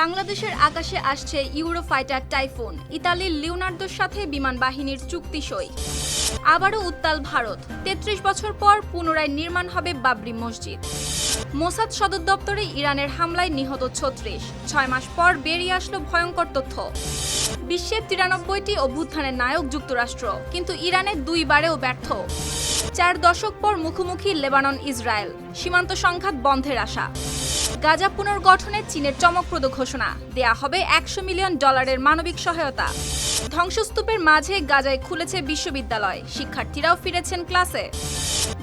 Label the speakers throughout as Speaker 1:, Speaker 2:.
Speaker 1: বাংলাদেশের আকাশে আসছে ইউরোফাইটার টাইফুন, ইতালির লিওনার্দোর সাথে বিমান বাহিনীর চুক্তি সই। আবারও উত্তাল ভারত, তেত্রিশ বছর পর পুনরায় নির্মাণ হবে বাবরি মসজিদ। মোসাদ সদর দপ্তরে ইরানের হামলায় নিহত ছত্রিশ, ছয় মাস পর বেরিয়ে আসলো ভয়ঙ্কর তথ্য। বিশ্বের তিরানব্বইটি অভ্যুত্থানের নায়ক যুক্তরাষ্ট্র, কিন্তু ইরানে দুইবারেও ব্যর্থ। চার দশক পর মুখোমুখি লেবানন ইসরায়েল সীমান্ত সংঘাত বন্ধের আশা। গাজা পুনর্গঠনে চীনের চমকপ্রদ ঘোষণা। দেয়া হবে একশো মিলিয়ন ডলারের মানবিক সহায়তা। ধ্বংসস্তূপের মাঝে গাজায় খুলেছে বিশ্ববিদ্যালয়। শিক্ষার্থীরাও ফিরেছেন ক্লাসে।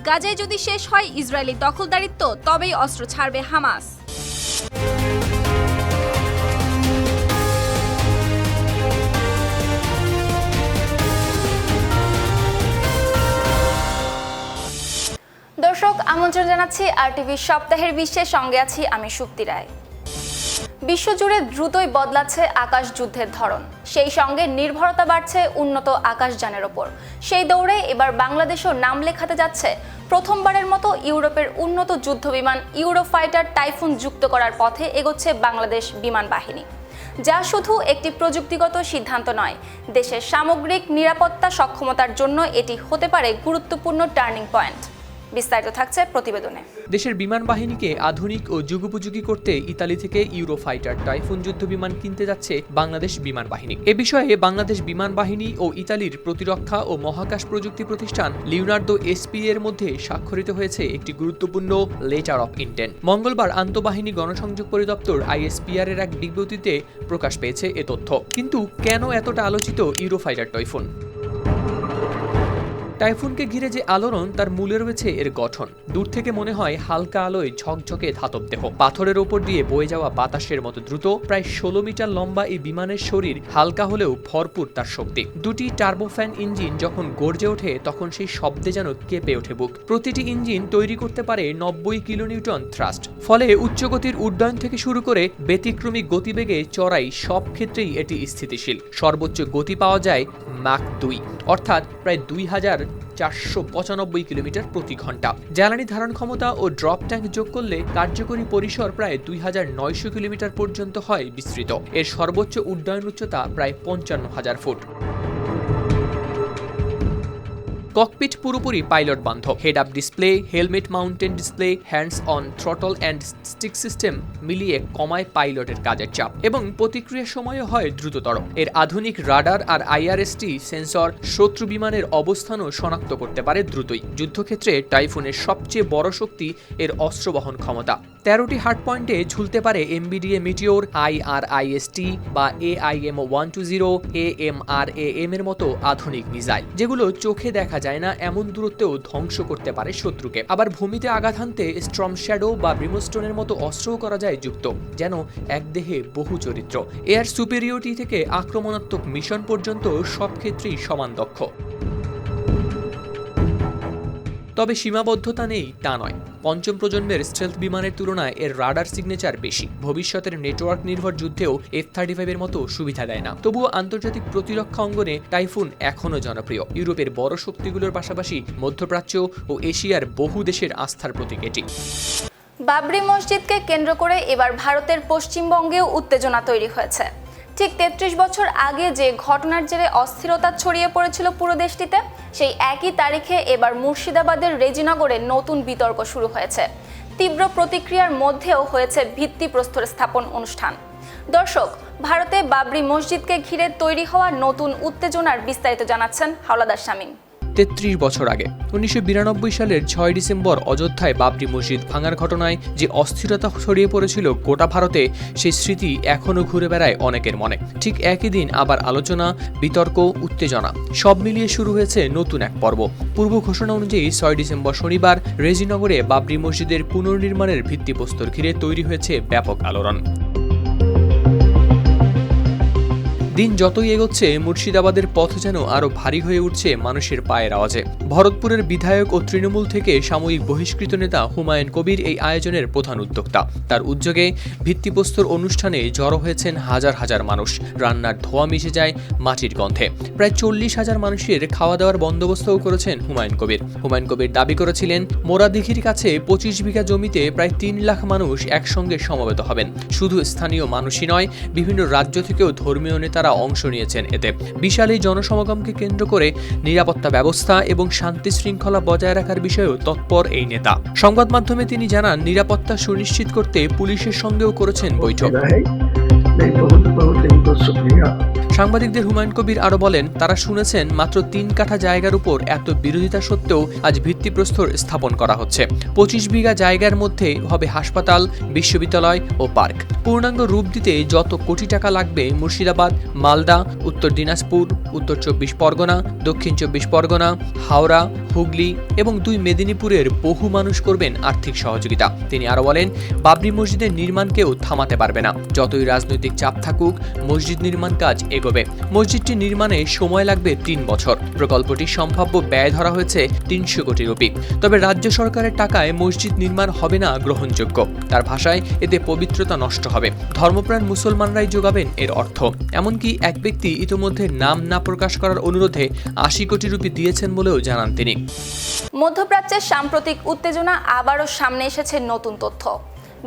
Speaker 1: গাজায় যদি শেষ হয় ইসরায়েলি দখলদারিত্ব, তবেই অস্ত্র ছাড়বে হামাস। দর্শক, আমন্ত্রণ জানাচ্ছি আর টিভির সপ্তাহের বিশ্বের সঙ্গে আছি আমি সুপ্তি রায়। বিশ্বজুড়ে দ্রুতই বদলাচ্ছে আকাশ যুদ্ধের ধরন। সেই সঙ্গে নির্ভরতা বাড়ছে উন্নত আকাশযানের ওপর। সেই দৌড়ে এবার বাংলাদেশও নাম লেখাতে যাচ্ছে। প্রথমবারের মতো ইউরোপের উন্নত যুদ্ধবিমান ইউরোফাইটার টাইফুন যুক্ত করার পথে এগোচ্ছে বাংলাদেশ বিমান বাহিনী। যা শুধু একটি প্রযুক্তিগত সিদ্ধান্ত নয়, দেশের সামগ্রিক নিরাপত্তা সক্ষমতার জন্য এটি হতে পারে গুরুত্বপূর্ণ টার্নিং পয়েন্ট। বিস্তারিত থাকছে প্রতিবেদনে।
Speaker 2: দেশের বিমান বাহিনীকে আধুনিক ও যুগোপযোগী করতে ইতালি থেকে ইউরোফাইটার টাইফুন যুদ্ধ বিমান কিনতে যাচ্ছে বাংলাদেশ বিমান বাহিনী। এ বিষয়ে বাংলাদেশ বিমান বাহিনী ও ইতালির প্রতিরক্ষা ও মহাকাশ প্রযুক্তি প্রতিষ্ঠান লিওনার্দো এসপি এর মধ্যে স্বাক্ষরিত হয়েছে একটি গুরুত্বপূর্ণ লেটার অফ ইন্টেন্ট। মঙ্গলবার আন্তঃবাহিনী গণসংযোগ পরিদপ্তর আইএসপিআর এর এক বিজ্ঞপ্তিতে প্রকাশ পেয়েছে এ তথ্য। কিন্তু কেন এতটা আলোচিত ইউরোফাইটার টাইফুন? টাইফুনকে ঘিরে যে আলোড়ন, তার মূলে রয়েছে এর গঠন। দূর থেকে মনে হয় হালকা আলোয় ঝকঝকে ধাতব দেহ। পাথরের ওপর দিয়ে বয়ে যাওয়া বাতাসের মতো দ্রুত, প্রায় ষোলো মিটার লম্বা এই বিমানের শরীর হালকা হলেও ভরপুর তার শক্তি। দুটি টার্বোফ্যান ইঞ্জিন যখন গর্জে ওঠে, তখন সেই শব্দে যেন কেঁপে ওঠে বুক। প্রতিটি ইঞ্জিন তৈরি করতে পারে নব্বই কিলোনিউটন থ্রাস্ট ফলে উচ্চগতির উড্ডয়ন থেকে শুরু করে ব্যতিক্রমী গতিবেগে চড়াই সব ক্ষেত্রেই এটি স্থিতিশীল। সর্বোচ্চ গতি পাওয়া যায় মাক দুই, অর্থাৎ প্রায় দুই হাজার চারশো পঁচানব্বই কিলোমিটার প্রতি ঘণ্টা। জ্বালানি ধারণ ক্ষমতা ও ড্রপ ট্যাঙ্ক যোগ করলে কার্যকরী পরিসর প্রায় দুই হাজার নয়শো কিলোমিটার পর্যন্ত হয় বিস্তৃত। এর সর্বোচ্চ উড্ডয়ন উচ্চতা প্রায় পঞ্চান্ন হাজার ফুট। ককপিট পুরোপুরি পাইলট বান্ধব। Head up display helmet mounted display hands on throttle and stick system মিলিয়ে কমায় পাইলটের কাজের চাপ এবং প্রতিক্রিয়ার সময়ও হয় দ্রুততর। এর আধুনিক রাডার আর আইআরএসটি সেন্সর শত্রু বিমানের অবস্থানও শনাক্ত করতে পারে দ্রুতই। যুদ্ধক্ষেত্রে টাইফুনের সবচেয়ে বড় শক্তি এর অস্ত্র বহন ক্ষমতা। তেরোটি হার্ড পয়েন্টে ঝুলতে পারে এমবিডিএ মিটিওর, আইআরআইএসটি বা AIM one two zero A M R A M এর মতো আধুনিক মিসাইল, যেগুলো চোখে দেখা যায় না, এমন দূরত্বেও ধ্বংস করতে পারে শত্রুকে। আবার ভূমিতে আঘাত হানতে স্ট্রম শ্যাডো বা ব্রিমস্টোনের মতো অস্ত্রও করা যায় যুক্ত, যেন এক দেহে বহু চরিত্র। এয়ার সুপেরিয়রিটি থেকে আক্রমণাত্মক মিশন পর্যন্ত সব ক্ষেত্রেই সমান দক্ষ। তবে সীমাবদ্ধতা নেই, তা নয়। পঞ্চম প্রজন্মের স্টেলথ বিমানের তুলনায় এর রাডার সিগনেচার বেশি। ভবিষ্যতের নেটওয়ার্ক নির্ভর যুদ্ধেও এফ থার্টি ফাইভের মতো সুবিধা দেয় না। তবুও আন্তর্জাতিক প্রতিরক্ষা অঙ্গনে টাইফুন এখনও জনপ্রিয়। ইউরোপের বড় শক্তিগুলোর পাশাপাশি মধ্যপ্রাচ্য ও এশিয়ার বহু দেশের আস্থার প্রতীক এটি।
Speaker 1: বাবরি মসজিদকে কেন্দ্র করে এবার ভারতের পশ্চিমবঙ্গেও উত্তেজনা তৈরি হয়েছে। ঠিক তেত্রিশ বছর আগে যে ঘটনার জেরে অস্থিরতা ছড়িয়ে পড়েছিল পুরো দেশটিতে, সেই একই তারিখে এবার মুর্শিদাবাদের রেজিনগরে নতুন বিতর্ক শুরু হয়েছে। তীব্র প্রতিক্রিয়ার মধ্যেও হয়েছে ভিত্তিপ্রস্তর স্থাপন অনুষ্ঠান। দর্শক, ভারতে বাবরি মসজিদকে ঘিরে তৈরি হওয়া নতুন উত্তেজনার বিস্তারিত জানাচ্ছেন হাওলাদার শামীম।
Speaker 2: তেত্রিশ বছর আগে। উনিশশো বিরানব্বই সালের ছয় ডিসেম্বর অযোধ্যায় বাবরি মসজিদ ভাঙার ঘটনায় যে অস্থিরতা ছড়িয়ে পড়েছিল গোটা ভারতে, সেই স্মৃতি এখনও ঘুরে বেড়ায় অনেকের মনে। ঠিক একই দিন আবার আলোচনা, বিতর্ক, উত্তেজনা, সব মিলিয়ে শুরু হয়েছে নতুন এক পর্ব। পূর্ব ঘোষণা অনুযায়ী ছয় ডিসেম্বর শনিবার রেজিনগরে বাবরি মসজিদের পুনর্নির্মাণের ভিত্তিপ্রস্তর ঘিরে তৈরি হয়েছে ব্যাপক আলোড়ন। দিন যতই এগোচ্ছে, মুর্শিদাবাদের পথ যেন আরও ভারী হয়ে উঠছে মানুষের পায়ের আওয়াজে। ভরতপুরের বিধায়ক ও তৃণমূল থেকে সাময়িক বহিষ্কৃত নেতা হুমায়ুন কবির এই আয়োজনের প্রধান উদ্যোক্তা। তার উদ্যোগে ভিত্তিপ্রস্তর অনুষ্ঠানে জড়ো হয়েছেন হাজার হাজার মানুষ। রান্নার ধোয়া মিশে যায় মাটির গন্ধে। প্রায় চল্লিশ হাজার মানুষের খাওয়া দাওয়ার বন্দোবস্তও করেছেন হুমায়ুন কবির। হুমায়ুন কবির দাবি করেছিলেন, মোরাদিঘির কাছে পঁচিশ বিঘা জমিতে প্রায় তিন লাখ মানুষ একসঙ্গে সমবেত হবেন। শুধু স্থানীয় মানুষই নয়, বিভিন্ন রাজ্য থেকেও ধর্মীয় নেতারা অংশ নিয়েছেন এতে। বিশাল এই জনসমাগমকে কেন্দ্র করে নিরাপত্তা ব্যবস্থা এবং শান্তি শৃঙ্খলা বজায় রাখার বিষয়েও তৎপর এই নেতা। সংবাদ মাধ্যমে তিনি জানান, নিরাপত্তা সুনিশ্চিত করতে পুলিশের সঙ্গেও করেছেন বৈঠক। সাংবাদিকদের হুমায়ুন কবির আরও বলেন, তারা শুনেছেন মাত্র তিন কাঠা জায়গার উপর এত বিরোধিতা সত্ত্বেও আজ ভিত্তিপ্রস্তর স্থাপন করা হচ্ছে। পঁচিশ বিঘা জায়গার মধ্যে হবে হাসপাতাল, বিশ্ববিদ্যালয় ও পার্ক। পূর্ণাঙ্গ রূপ দিতে যত কোটি টাকা লাগবে মুর্শিদাবাদ, মালদা, উত্তর দিনাজপুর, উত্তর চব্বিশ পরগনা, দক্ষিণ চব্বিশ পরগনা, হাওড়া, হুগলি এবং দুই মেদিনীপুরের বহু মানুষ করবেন আর্থিক সহযোগিতা। তিনি আরও বলেন, বাবরি মসজিদের নির্মাণকেও থামাতে পারবে না। যতই রাজনৈতিক চাপ থাকুক, মসজিদ নির্মাণ কাজ এগোবে। মসজিদটি নির্মাণে সময় লাগবে তিন বছর। প্রকল্পটি সম্ভাব্য ব্যয় ধরা হয়েছে তিনশো কোটি রুপি। তবে রাজ্য সরকারের টাকায় মসজিদ নির্মাণ হবে না গ্রহণযোগ্য। তার ভাষায়, এতে পবিত্রতা নষ্ট হবে। ধর্মপ্রাণ মুসলমানরাই যোগাবেন এর অর্থ। এমনকি এক ব্যক্তি ইতোমধ্যে নাম না প্রকাশ করার অনুরোধে আশি কোটি রুপি দিয়েছেন বলেও জানান তিনি।
Speaker 1: মধ্যপ্রাচ্যের সাম্প্রতিক উত্তেজনা আবারও সামনে এসেছে নতুন তথ্য।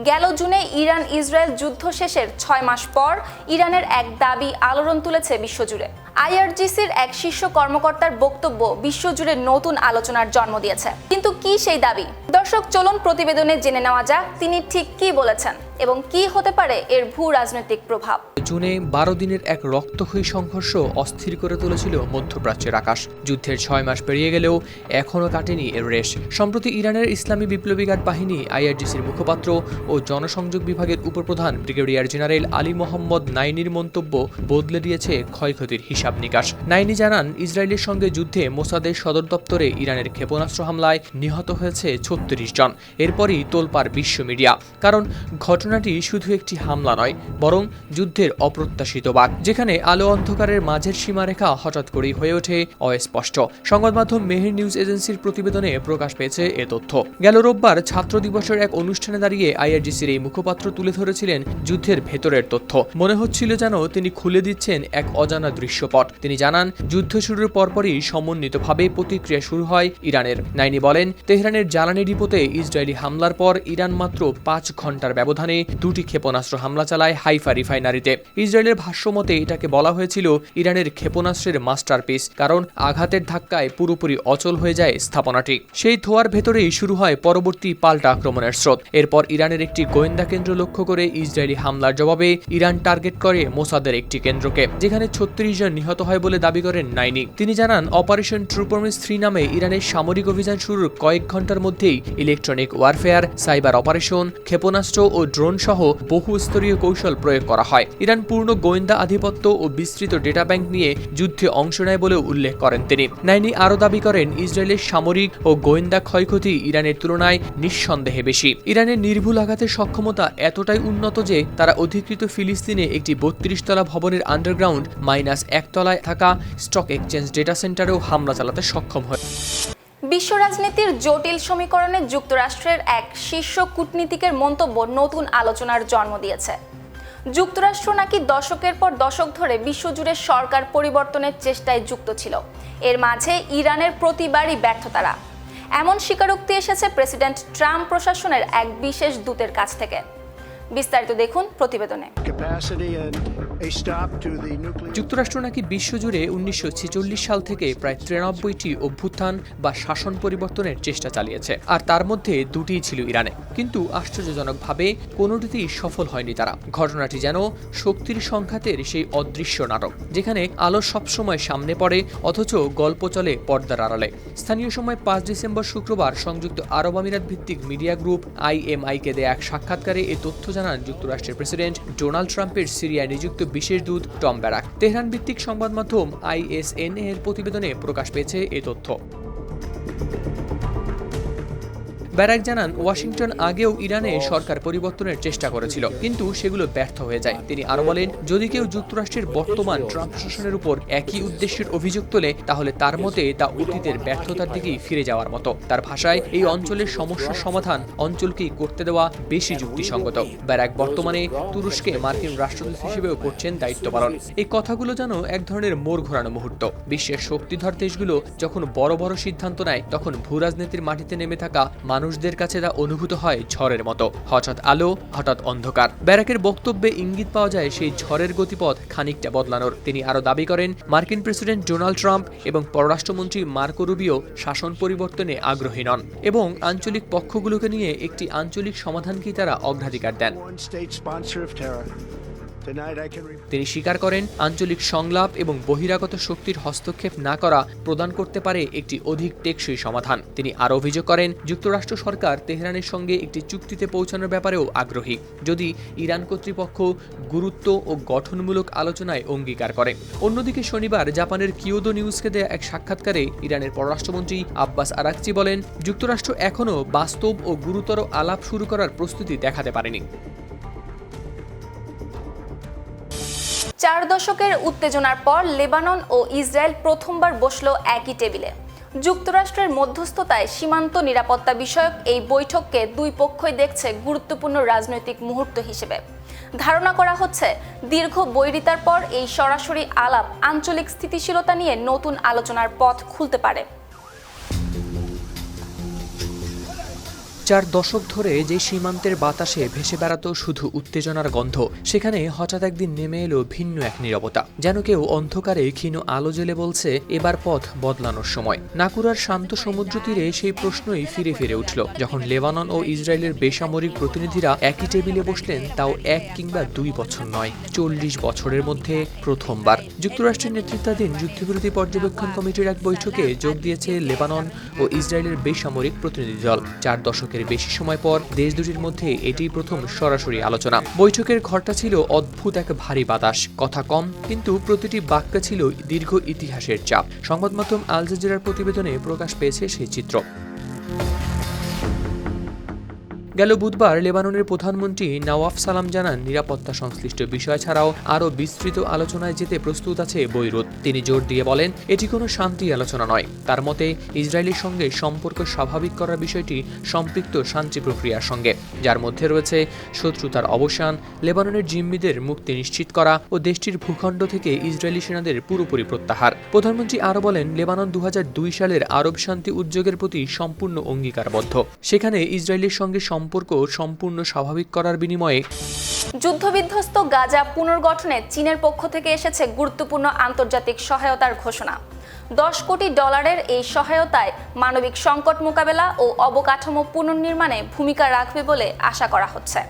Speaker 1: গেল জুনে ইরান ইসরায়েল যুদ্ধ শেষের ছয় মাস পর ইরানের এক দাবি আলোড়ন তুলেছে বিশ্বজুড়ে। আইআরজিসির এক শীর্ষ কর্মকর্তার বক্তব্য বিশ্বজুড়ে নতুন আলোচনার জন্ম দিয়েছে। কিন্তু কি সেই দাবি? দর্শক, চলুন প্রতিবেদনে জেনে নেওয়া যাক তিনি ঠিক কি বলেছেন। এবং কি হতে পারে এর ভূ রাজনৈতিক প্রভাব?
Speaker 2: জুনে বারো দিনের এক রক্তক্ষয়ী সংঘর্ষ অস্থির করে তুলেছিল মধ্যপ্রাচ্যের আকাশ। যুদ্ধের ছয় মাস পেরিয়ে গেলেও এখনও কাটেনি এর রেশ। সম্প্রতি ইরানের ইসলামী বিপ্লবী গার্ড বাহিনী, আইআরজিসির মুখপাত্র ও জনসংযোগ বিভাগের উপপ্রধান ব্রিগেডিয়ার জেনারেল আলী মোহাম্মদ নাইনির মন্তব্য বদলে দিয়েছে ক্ষয়ক্ষতির হিসাব নিকাশ। নাইনি জানান, ইসরায়েলের সঙ্গে যুদ্ধে মোসাদের সদর দপ্তরে ইরানের ক্ষেপণাস্ত্র হামলায় নিহত হয়েছে ছত্রিশ জন। এরপরই তোলপাড় বিশ্ব মিডিয়া। কারণ ঘটনাটি শুধু একটি হামলা নয়, বরং যুদ্ধের অপ্রত্যাশিত বাক যেখানে আলো অন্ধকারের মাঝের সীমারেখা হঠাৎ করেই হয়ে ওঠে অস্পষ্ট। সংবাদ মাধ্যম মেহের নিউজ এজেন্সির প্রতিবেদনে প্রকাশ পেয়েছে এ তথ্য। গেল রোববার ছাত্র দিবসের এক অনুষ্ঠানে দাঁড়িয়ে আইআরজিসির এই মুখপাত্র তুলে ধরেছিলেন যুদ্ধের ভেতরের তথ্য। মনে হচ্ছিল যেন তিনি খুলে দিচ্ছেন এক অজানা দৃশ্যপট। তিনি জানান, যুদ্ধ শুরুর পরপরই সমন্বিতভাবে প্রতিক্রিয়া শুরু হয় ইরানের। নাইনি বলেন, তেহরানের জ্বালানি ডিপোতে ইসরায়েলি হামলার পর ইরান মাত্র পাঁচ ঘণ্টার ব্যবধানে দুটি ক্ষেপণাস্ত্র হামলা চালায় হাইফা রিফাইনারিতে। ইসরায়েলের ভাষ্যমতে এটাকে বলা হয়েছিল ইরানের ক্ষেপণাস্ত্রের মাস্টারপিস, কারণ আঘাতের ধাক্কায় পুরোপুরি অচল হয়ে যায় স্থাপনাটি। সেই ধোয়ার ভেতরেই শুরু হয় পরবর্তী পাল্টা আক্রমণের স্রোত। এরপর ইরানের একটি গোয়েন্দা কেন্দ্র লক্ষ্য করে ইসরায়েলি হামলার জবাবে ইরান টার্গেট করে মোসাদের একটি কেন্দ্রকে, যেখানে ছত্রিশ জন নিহত হয় বলে দাবি করেন নাইনি। তিনি জানান, অপারেশন ট্রুপমিস থ্রি নামে ইরানের সামরিক অভিযান শুরুর কয়েক ঘণ্টার মধ্যেই ইলেকট্রনিক ওয়ারফেয়ার, সাইবার অপারেশন, ক্ষেপণাস্ত্র ও ড্রোন সহ বহু স্তরীয় কৌশল প্রয়োগ করা হয়। ইরান পূর্ণ গোয়েন্দা আধিপত্য ও বিস্তৃত ডেটা ব্যাংক নিয়ে যুদ্ধে অংশ নেয় বলে উল্লেখ করেন তিনি। নাইনি আরও দাবি করেন, ইসরায়েলের সামরিক ও গোয়েন্দা ক্ষয়ক্ষতি ইরানের তুলনায় নিঃসন্দেহে বেশি। ইরানের নির্ভুল আঘাতের সক্ষমতা এতটাই উন্নত যে তারা অধিকৃত ফিলিস্তিনে একটি বত্রিশ তলা ভবনের আন্ডারগ্রাউন্ড মাইনাস একতলায় থাকা স্টক এক্সচেঞ্জ ডেটা সেন্টারেও হামলা চালাতে সক্ষম হয়।
Speaker 1: বিশ্ব রাজনীতির জটিল সমীকরণে যুক্তরাষ্ট্রের এক শীর্ষ কূটনীতিকের মন্তব্য নতুন আলোচনার জন্ম দিয়েছে। যুক্তরাষ্ট্র নাকি দশকের পর দশক ধরে বিশ্বজুড়ে সরকার পরিবর্তনের চেষ্টায় যুক্ত ছিল। এর মাঝে ইরানের প্রতিবারই ব্যর্থতারা এমন স্বীকারোক্তি এসেছে প্রেসিডেন্ট ট্রাম্প প্রশাসনের এক বিশেষ দূতের কাছ থেকে। বিস্তারিত দেখুন প্রতিবেদনে.
Speaker 2: যুক্তরাষ্ট্র নাকি বিশ্বজুড়ে উনিশশো ছেচল্লিশ সাল থেকে প্রায় তিরানব্বইটি অভ্যুত্থান বা শাসন পরিবর্তনের চেষ্টা চালিয়েছে। আর তার মধ্যে দুটিই ছিল ইরানে। কিন্তু আশ্চর্যজনকভাবে কোনোটিতেই সফল হয়নি তারা। ঘটনাটি যেন শক্তির সংঘাতের সেই অদৃশ্য নাটক যেখানে আলো সবসময় সামনে পড়ে অথচ গল্প চলে পর্দার আড়ালে। স্থানীয় সময় পাঁচ ডিসেম্বর শুক্রবার সংযুক্ত আরব আমিরাত ভিত্তিক মিডিয়া গ্রুপ আইএমআইকে দেয়া এক সাক্ষাৎকারে এ তথ্য জানান যুক্তরাষ্ট্রের প্রেসিডেন্ট ডোনাল্ড ট্রাম্পের সিরিয়ায় নিযুক্ত বিশেষ দূত টম ব্যারাক। তেহরান ভিত্তিক সংবাদ মাধ্যম আইএসএনএ এর প্রতিবেদনে প্রকাশ পেয়েছে এ তথ্য। ব্যারাক জানান, ওয়াশিংটন আগেও ইরানে সরকার পরিবর্তনের চেষ্টা করেছিল, কিন্তু সেগুলো ব্যর্থ হয়ে যায়। তিনি আরও বলেন, যদি কেউ যুক্তরাষ্ট্রের বর্তমান ট্রাম্প শাসনের উপর একই উদ্দেশ্যের অভিযোগ তোলে, তাহলে তার মতে তা অতীতের ব্যর্থতার দিকেই ফিরে যাওয়ার মতো। তার ভাষায়, এই অঞ্চলের সমস্যার সমাধান অঞ্চলকেই করতে দেওয়া বেশি যুক্তিসঙ্গত। ব্যারাক বর্তমানে তুরস্কে মার্কিন রাষ্ট্রদূত হিসেবেও করছেন দায়িত্ব পালন। এই কথাগুলো যেন এক ধরনের মোড় ঘোরানো মুহূর্ত। বিশ্বের শক্তিধর দেশগুলো যখন বড় বড় সিদ্ধান্ত নেয়, তখন ভূরাজনীতির মাটিতে নেমে থাকা মানুষদের কাছে তা অনুভূত হয় ঝড়ের মতো। হঠাৎ আলো, হঠাৎ অন্ধকার। ব্যারাকের বক্তব্যে ইঙ্গিত পাওয়া যায় সেই ঝড়ের গতিপথ খানিকটা বদলানোর। তিনি আরও দাবি করেন, মার্কিন প্রেসিডেন্ট ডোনাল্ড ট্রাম্প এবং পররাষ্ট্রমন্ত্রী মার্কো রুবিও শাসন পরিবর্তনে আগ্রহী নন এবং আঞ্চলিক পক্ষগুলোকে নিয়ে একটি আঞ্চলিক সমাধানকেই তারা অগ্রাধিকার দেন। তিনি স্বীকার করেন, আঞ্চলিক সংলাপ এবং বহিরাগত শক্তির হস্তক্ষেপ না করা প্রদান করতে পারে একটি অধিক টেকসই সমাধান। তিনি আরও অভিযোগ করেন, যুক্তরাষ্ট্র সরকার তেহরানের সঙ্গে একটি চুক্তিতে পৌঁছানোর ব্যাপারেও আগ্রহী। যদি ইরান কর্তৃপক্ষ গুরুত্ব ও গঠনমূলক আলোচনায় অঙ্গীকার করে। অন্যদিকে শনিবার জাপানের কিয়োদো নিউজকে দেয়া এক সাক্ষাৎকারে ইরানের পররাষ্ট্রমন্ত্রী আব্বাস আরাকচি বলেন, যুক্তরাষ্ট্র এখনও বাস্তব ও গুরুতর আলাপ শুরু করার প্রস্তুতি দেখাতে পারেনি।
Speaker 1: চার দশকের উত্তেজনার পর লেবানন ও ইসরায়েল প্রথমবার বসল একই টেবিলে। যুক্তরাষ্ট্রের মধ্যস্থতায় সীমান্ত নিরাপত্তা বিষয়ক এই বৈঠককে দুই পক্ষই দেখছে গুরুত্বপূর্ণ রাজনৈতিক মুহূর্ত হিসেবে। ধারণা করা হচ্ছে, দীর্ঘ বৈরিতার পর এই সরাসরি আলাপ আঞ্চলিক স্থিতিশীলতা নিয়ে নতুন আলোচনার পথ খুলতে পারে।
Speaker 2: চার দশক ধরে যে সীমান্তের বাতাসে ভেসে বেড়াতো শুধু উত্তেজনার গন্ধ, সেখানে হঠাৎ একদিন নেমে এলো ভিন্ন এক নীরবতা। যেন কেউ অন্ধকারে ক্ষীণ আলো জেলে বলছে, এবার পথ বদলানোর সময়। নাকুরার শান্ত সমুদ্র তীরে সেই প্রশ্নই ফিরে ফিরে উঠল। যখন লেবানন ও ইসরায়েলের বেসামরিক প্রতিনিধিরা একই টেবিলে বসলেন, তাও এক কিংবা দুই বছর নয়, চল্লিশ বছরের মধ্যে প্রথমবার। যুক্তরাষ্ট্রের নেতৃত্বাধীন যুদ্ধবিরোধী পর্যবেক্ষণ কমিটির এক বৈঠকে যোগ দিয়েছে লেবানন ও ইসরায়েলের বেসামরিক প্রতিনিধি দল। চার দশকের বেশি সময় পর দেশ দুটির মধ্যে এটি প্রথম সরাসরি আলোচনা। বৈঠকের ঘরটা ছিল অদ্ভুত এক ভারী বাতাস। কথা কম, কিন্তু প্রতিটি বাক্য ছিল দীর্ঘ ইতিহাসের চাপ। সংবাদ মাধ্যম আল জাজিরার প্রতিবেদনে প্রকাশ পেয়েছে সেই চিত্র। গেল বুধবার লেবাননের প্রধানমন্ত্রী নওয়াফ সালাম জানান, নিরাপত্তা সংশ্লিষ্ট বিষয় ছাড়াও আরও বিস্তৃত আলোচনায় যেতে প্রস্তুত আছে বৈরুত। তিনি জোর দিয়ে বলেন, এটি কোনো শান্তি আলোচনা নয়। তার মতে, ইসরায়েলের সঙ্গে সম্পর্ক স্বাভাবিক করার বিষয়টি সম্পৃক্ত শান্তি প্রক্রিয়ার সঙ্গে। যার মধ্যে রয়েছে শত্রুতার অবসান, লেবাননের জিম্মিদের মুক্তি নিশ্চিত করা ও দেশটির ভূখণ্ড থেকে ইসরায়েলি সেনাদের পুরোপুরি প্রত্যাহার। প্রধানমন্ত্রী আরও বলেন, লেবানন দু হাজার দুই সালের আরব শান্তি উদ্যোগের প্রতি সম্পূর্ণ অঙ্গীকারবদ্ধ। সেখানে ইসরায়েলের সঙ্গে সম্পর্ক সম্পূর্ণ স্বাভাবিক করার বিনিময়ে
Speaker 1: যুদ্ধবিধ্বস্ত গাজা পুনর্গঠনে চীনের পক্ষ থেকে এসেছে গুরুত্বপূর্ণ আন্তর্জাতিক সহায়তার ঘোষণা। দশ কোটি ডলারের এই সহায়তায় মানবিক সংকট মোকাবেলা ও অবকাঠামো পুনর্নির্মাণে ভূমিকা রাখবে বলে আশা করা হচ্ছে।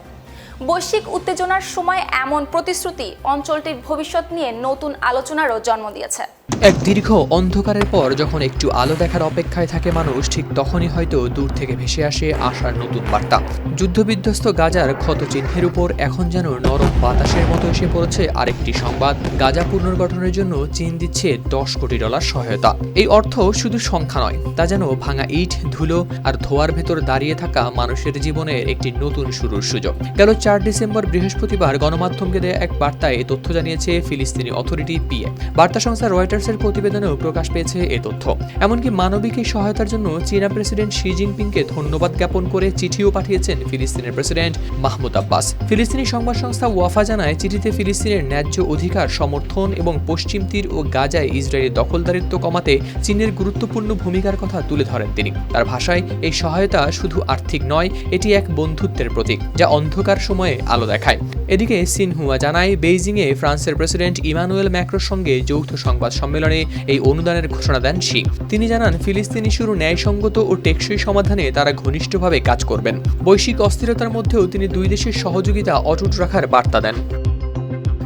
Speaker 1: বৈশ্বিক উত্তেজনার সময় এমন প্রতিশ্রুতি অঞ্চলটির ভবিষ্যৎ নিয়ে নতুন আলোচনারও জন্ম দিয়েছে।
Speaker 2: এক দীর্ঘ অন্ধকারের পর যখন একটু আলো দেখার অপেক্ষায় থাকে মানুষ, ঠিক তখনই হয়তো দূর থেকে ভেসে আসে আসার নতুন বার্তা। যুদ্ধবিধ্বস্ত গাজার ক্ষত চিহ্নের উপর এখন যেন নরম বাতাসের মতো এসে পড়েছে আরেকটি সংবাদ। গাজা পুনর্গঠনের জন্য চীন দিচ্ছে দশ কোটি ডলার সহায়তা। এই অর্থ শুধু সংখ্যা নয়, তা যেন ভাঙা ইট, ধুলো আর ধোয়ার ভেতর দাঁড়িয়ে থাকা মানুষের জীবনের একটি নতুন শুরুর সুযোগ। গেল চার ডিসেম্বর বৃহস্পতিবার গণমাধ্যমকে দেয়া এক বার্তায় এ তথ্য জানিয়েছে ফিলিস্তিনি অথরিটি পিএ বার্তা সংস্থা রয়টার্সের প্রতিবেদনেও প্রকাশ পেয়েছে এ তথ্য। এমনকি মানবিক সহায়তার জন্য চীনা প্রেসিডেন্ট শি জিনপিংকে ধন্যবাদ জ্ঞাপন করে চিঠিও পাঠিয়েছেন ফিলিস্তিনের প্রেসিডেন্ট মাহমুদ আব্বাস। ফিলিস্তিনি সংবাদ সংস্থা ওয়াফা জানায়, চিঠিতে ফিলিস্তিনের ন্যায্য অধিকার, সমর্থন এবং পশ্চিম তীর ও গাজায় ইসরায়েলের দখলদারিত্ব কমাতে চীনের গুরুত্বপূর্ণ ভূমিকার কথা তুলে ধরেন তিনি। তার ভাষায়, এই সহায়তা শুধু আর্থিক নয়, এটি এক বন্ধুত্বের প্রতীক, যা অন্ধকার সময়ে আলো দেখায়। এদিকে সিনহুয়া জানায়, বেইজিংয়ে ফ্রান্সের প্রেসিডেন্ট ইমানুয়েল ম্যাক্রোর সঙ্গে যৌথ সংবাদ সম্মেলনে এই অনুদানের ঘোষণা দেন শি। তিনি জানান, ফিলিস্তিন ইস্যুর ন্যায়সঙ্গত ও টেকসই সমাধানে তারা ঘনিষ্ঠভাবে কাজ করবেন। বৈশ্বিক অস্থিরতার মধ্যেও তিনি দুই দেশের সহযোগিতা অটুট রাখার বার্তা দেন।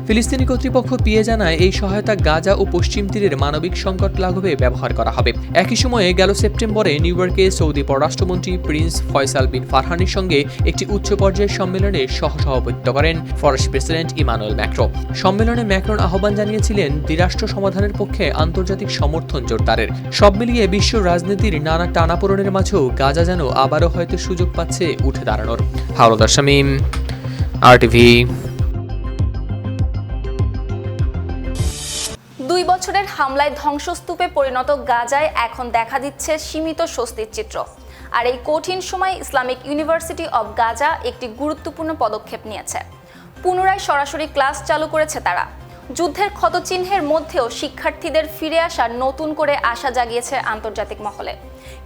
Speaker 2: ফিলিস্তিনি কর্তৃপক্ষ পিয়ে জানায় এই সহায়তা গাজা ও পশ্চিম তীরের মানবিক সংকট লাঘবে ব্যবহার করা হবে। একই সময়ে গেল সেপ্টেম্বরে নিউ ইয়র্কে সৌদি পররাষ্ট্রমন্ত্রী প্রিন্স ফয়সাল বিন ফারহানির সঙ্গে একটি উচ্চ পর্যায়ের সম্মেলনে সহসভাপতিত্ব করেন ফরাসি প্রেসিডেন্ট ইমানুয়েল ম্যাক্রো। সম্মেলনে ম্যাক্রন আহ্বান জানিয়েছিলেন, দ্বিরাষ্ট্র সমাধানের পক্ষে আন্তর্জাতিক সমর্থন জোরদারের। সব মিলিয়ে বিশ্ব রাজনীতির নানা টানাপোড়েনের মাঝেও গাজা যেন আবারও হয়তো সুযোগ পাচ্ছে উঠে দাঁড়ানোর। হাওলাদার শামীম আর টিভি
Speaker 1: দুই বছরের হামলায় ধ্বংসস্তূপে পরিণত গাজায় এখন দেখা দিচ্ছে সীমিত স্বস্তির চিত্র। আর এই কঠিন সময় ইসলামিক ইউনিভার্সিটি অব গাজা একটি গুরুত্বপূর্ণ পদক্ষেপ নিয়েছে। পুনরায় সরাসরি ক্লাস চালু করেছে তারা। যুদ্ধের ক্ষতচিহ্নের মধ্যেও শিক্ষার্থীদের ফিরে আসার নতুন করে আশা জাগিয়েছে আন্তর্জাতিক মহলে।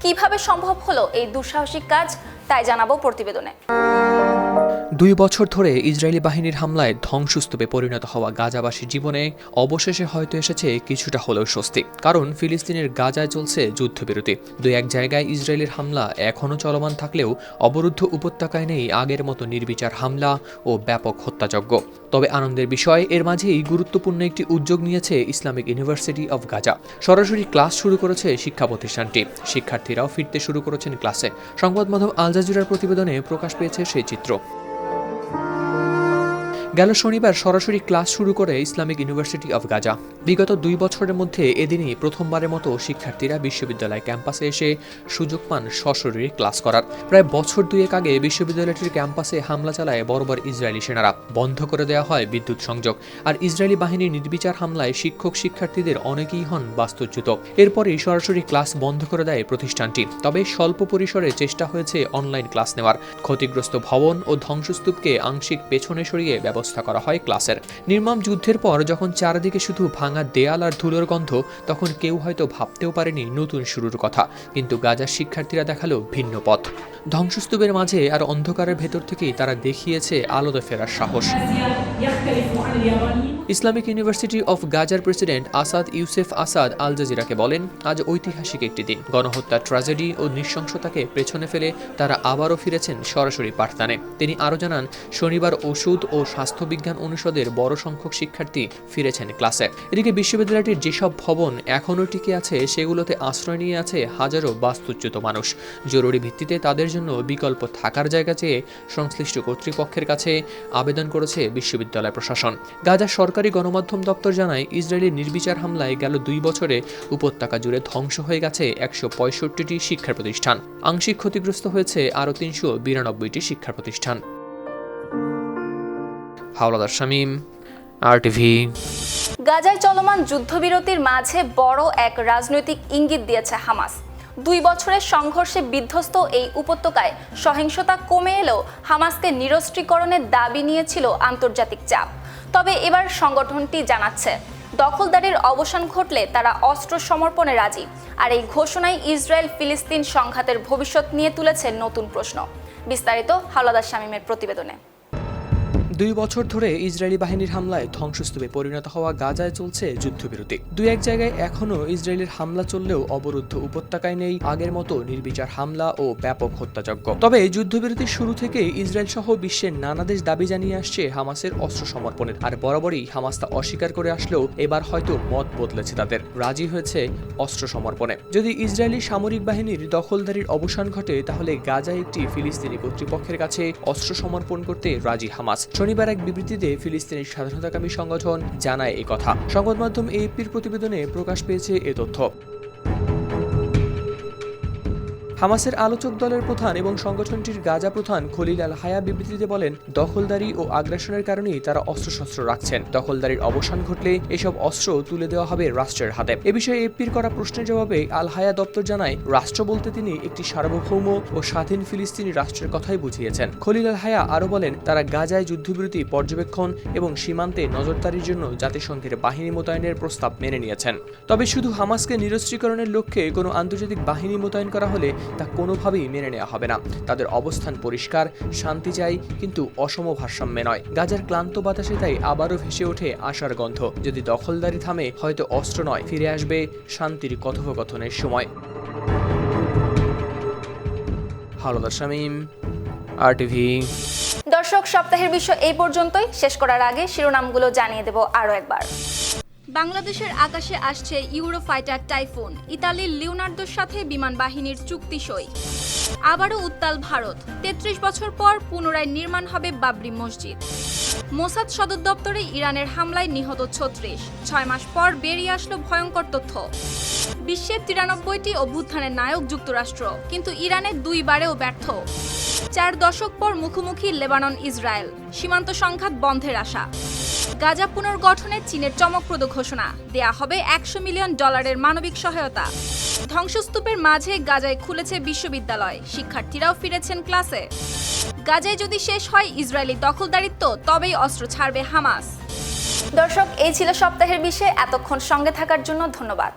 Speaker 1: কীভাবে সম্ভব হলো এই দুঃসাহসিক কাজ, তাই জানাব প্রতিবেদনে।
Speaker 2: দুই বছর ধরে ইসরায়েলি বাহিনীর হামলায় ধ্বংসস্তূপে পরিণত হওয়া গাজাবাসীর জীবনে অবশেষে হয়তো এসেছে কিছুটা হলেও স্বস্তি, কারণ ফিলিস্তিনের গাজায় চলছে যুদ্ধবিরতি। দুই এক জায়গায় ইসরায়েলের হামলা এখনও চলমান থাকলেও অবরুদ্ধ উপত্যকায় নেই আগের মতো নির্বিচার হামলা ও ব্যাপক হত্যাযজ্ঞ। তবে আনন্দের বিষয়, এর মাঝেই গুরুত্বপূর্ণ একটি উদ্যোগ নিয়েছে ইসলামিক ইউনিভার্সিটি অব গাজা। সরাসরি ক্লাস শুরু করেছে শিক্ষা প্রতিষ্ঠানটি শিক্ষার্থীরাও ফিরতে শুরু করেছেন ক্লাসে। সংবাদ মাধ্যম আল জাজিরার প্রতিবেদনে প্রকাশ পেয়েছে সেই চিত্র। গেল শনিবার সরাসরি ক্লাস শুরু করে ইসলামিক ইউনিভার্সিটি অব গাজা। বিগত দুই বছরের মধ্যে এদিনই প্রথমবারের মতো শিক্ষার্থীরা বিশ্ববিদ্যালয় ক্যাম্পাসে এসে সুযোগ পান সশরীরে ক্লাস করার। প্রায় বছর দুয়েক আগে বিশ্ববিদ্যালয়টির ক্যাম্পাসে হামলা চালায় বর্বর ইসরায়েলি সেনারা। বন্ধ করে দেওয়া হয় বিদ্যুৎ সংযোগ। আর ইসরায়েলি বাহিনীর নির্বিচার হামলায় শিক্ষক শিক্ষার্থীদের অনেকেই হন বাস্তুচ্যুত। এরপরই সরাসরি ক্লাস বন্ধ করে দেয় প্রতিষ্ঠানটি। তবে স্বল্প পরিসরে চেষ্টা হয়েছে অনলাইন ক্লাস নেওয়ার। ক্ষতিগ্রস্ত ভবন ও ধ্বংসস্তূপকে আংশিক পেছনে সরিয়ে ব্যবস্থা করা হয় ক্লাসের। নির্মম যুদ্ধের পর যখন চারদিকে শুধু ভাঙা দেয়াল আর ধুলোর গন্ধ, তখন কেউ হয়তো ভাবতেও পারেনি নতুন শুরুর কথা, কিন্তু গাজার শিক্ষার্থীরা দেখাল ভিন্ন পথ। ধ্বংসস্তূপের মাঝে আর অন্ধকারের ভেতর থেকেই তারা দেখিয়েছে আলোতে ফেরার সাহস। ইসলামিক ইউনিভার্সিটি অফ গাজার president Asad Yousef Asad Al জাজিরাকে বলেন, আজ ঐতিহাসিক একটি দিন। গণহত্যা ট্র্যাজেডি ও নৃশংসতাকে পেছনে ফেলে তারা আবারও ফিরেছেন সরাসরি পাঠদানে। তিনি আরও জানান, শনিবার ওষুধ ও স্বাস্থ্যবিজ্ঞান অনুষদের বড় সংখ্যক শিক্ষার্থী ফিরেছেন ক্লাসে। এদিকে বিশ্ববিদ্যালয়টির যেসব ভবন এখনও টিকে আছে, সেগুলোতে আশ্রয় নিয়ে আছে হাজারো বাস্তুচ্যুত মানুষ। জরুরি ভিত্তিতে তাদের জন্য বিকল্প থাকার জায়গা চেয়ে সংশ্লিষ্ট কর্তৃপক্ষের কাছে আবেদন করেছে বিশ্ববিদ্যালয় প্রশাসন। গাজা সরকারি গণমাধ্যম দপ্তর জানায়, ইসরায়েলের নির্বিচার হামলায় গেল দুই বছরে উপত্যকা জুড়ে ধ্বংস হয়ে গেছে একশো পঁয়ষট্টিটি শিক্ষা প্রতিষ্ঠান। আংশিক ক্ষতিগ্রস্ত হয়েছে আরও তিনশো বিরানব্বইটি শিক্ষা প্রতিষ্ঠান। হাওলাদার শামীম আর টিভি
Speaker 1: গাজায় চলমান যুদ্ধবিরতির মাঝে বড় এক রাজনৈতিক ইঙ্গিত দিয়েছে হামাস। দুই বছরের সংঘর্ষে বিধ্বস্ত এই উপত্যকায় সহিংসতা কমে এলেও হামাসকে নিরস্ত্রীকরণের দাবি নিয়েছিল আন্তর্জাতিক চাপ। তবে এবার সংগঠনটি জানাচ্ছে, দখলদারির অবসান ঘটলে তারা অস্ত্র সমর্পণে রাজি। আর এই ঘোষণায় ইসরায়েল ফিলিস্তিন সংঘাতের ভবিষ্যৎ নিয়ে তুলেছে নতুন প্রশ্ন। বিস্তারিত হাওলাদার শামীমের প্রতিবেদনে।
Speaker 2: দুই বছর ধরে ইসরায়েলি বাহিনীর হামলায় ধ্বংসস্তূপে পরিণত হওয়া গাজায় চলছে যুদ্ধবিরতি। দুই এক জায়গায় এখনও ইসরায়েলের হামলা চললেও অবরুদ্ধ উপত্যকায় নেই আগের মতো নির্বিচার হামলা ও ব্যাপক হত্যাযজ্ঞ। তবে যুদ্ধবিরতির শুরু থেকে ইসরায়েল সহ বিশ্বের নানা দেশ দাবি জানিয়ে আসছে হামাসের অস্ত্র সমর্পণের। আর বরাবরই হামাস তা অস্বীকার করে আসলেও এবার হয়তো মত বদলেছে তাদের। রাজি হয়েছে অস্ত্র সমর্পণে। যদি ইসরায়েলি সামরিক বাহিনীর দখলদারির অবসান ঘটে, তাহলে গাজায় একটি ফিলিস্তিনি কর্তৃপক্ষের কাছে অস্ত্র সমর্পণ করতে রাজি হামাস। শনিবার এক বিবৃতিতে ফিলিস্তিনের স্বাধীনতাকামী সংগঠন জানায় এই কথা। সংবাদ মাধ্যম এপির প্রতিবেদনে প্রকাশ পেয়েছে এ তথ্য। হামাসের আলোচক দলের প্রধান এবং সংগঠনটির গাজা প্রধান খলিল আল হায়া বিবৃতিতে বলেন, দখলদারি ও আগ্রাসনের কারণেই তারা অস্ত্রশস্ত্র রাখছেন। দখলদারির অবসান ঘটলে এসব অস্ত্র তুলে দেওয়া হবে রাষ্ট্রের হাতে। এ বিষয়ে এপির করা প্রশ্নের জবাবে আল হায়া দপ্তর জানায়, রাষ্ট্র বলতে তিনি একটি সার্বভৌম ও স্বাধীন ফিলিস্তিনি রাষ্ট্রের কথাই বুঝিয়েছেন। খলিল আল হায়া আরও বলেন, তারা গাজায় যুদ্ধবিরতি, পর্যবেক্ষণ এবং সীমান্তে নজরদারির জন্য জাতিসংঘের বাহিনী মোতায়েনের প্রস্তাব মেনে নিয়েছেন। তবে শুধু হামাসকে নিরস্ত্রীকরণের লক্ষ্যে কোনো আন্তর্জাতিক বাহিনী মোতায়েন করা হলে তা কোনোভাবেই মেনে নেওয়া হবে না। তাদের অবস্থান পরিষ্কার, শান্তি চাই, কিন্তু অসম ভারসাম্যে নয়। গাজার ক্লান্ত বাতাসে তাই আবারও ভেসে ওঠে আশার গন্ধ। যদি দখলদারি থামে, হয়তো অস্ত্র নয়, ফিরে আসবে শান্তির কথোপকথনের সময়।
Speaker 1: দর্শক, সপ্তাহের বিষয় এই পর্যন্তই। শেষ করার আগে শিরোনামগুলো জানিয়ে দেব আরও একবার। বাংলাদেশের আকাশে আসছে ইউরো ফাইটার টাইফুন, ইতালির লিওনার্দোর সাথে বিমান বাহিনীর চুক্তি সই। আবারও উত্তাল ভারত, তেত্রিশ বছর পর পুনরায় নির্মাণ হবে বাবরি মসজিদ। মোসাদ সদর দপ্তরে ইরানের হামলায় নিহত ছত্রিশ, ছয় মাস পর বেরিয়ে আসলো ভয়ঙ্কর তথ্য। বিশ্বের তিরানব্বইটি অভ্যুত্থানের নায়ক যুক্তরাষ্ট্র, কিন্তু ইরানে দুইবারেও ব্যর্থ। চার দশক পর মুখোমুখি লেবানন ইসরায়েল সীমান্ত সংঘাত বন্ধের আশা। গাজা পুনর্গঠনে চীনের চমকপ্রদ ঘোষণা। দেয়া হবে একশো মিলিয়ন ডলারের মানবিক সহায়তা। ধ্বংসস্তূপের মাঝে গাজায় খুলেছে বিশ্ববিদ্যালয়। শিক্ষার্থীরাও ফিরেছেন ক্লাসে। গাজায় যদি শেষ হয় ইসরায়েলি দখলদারিত্ব, তবেই অস্ত্র ছাড়বে হামাস। দর্শক, এই ছিল সপ্তাহের বিষয়ে। এতক্ষণ সঙ্গে থাকার জন্য ধন্যবাদ।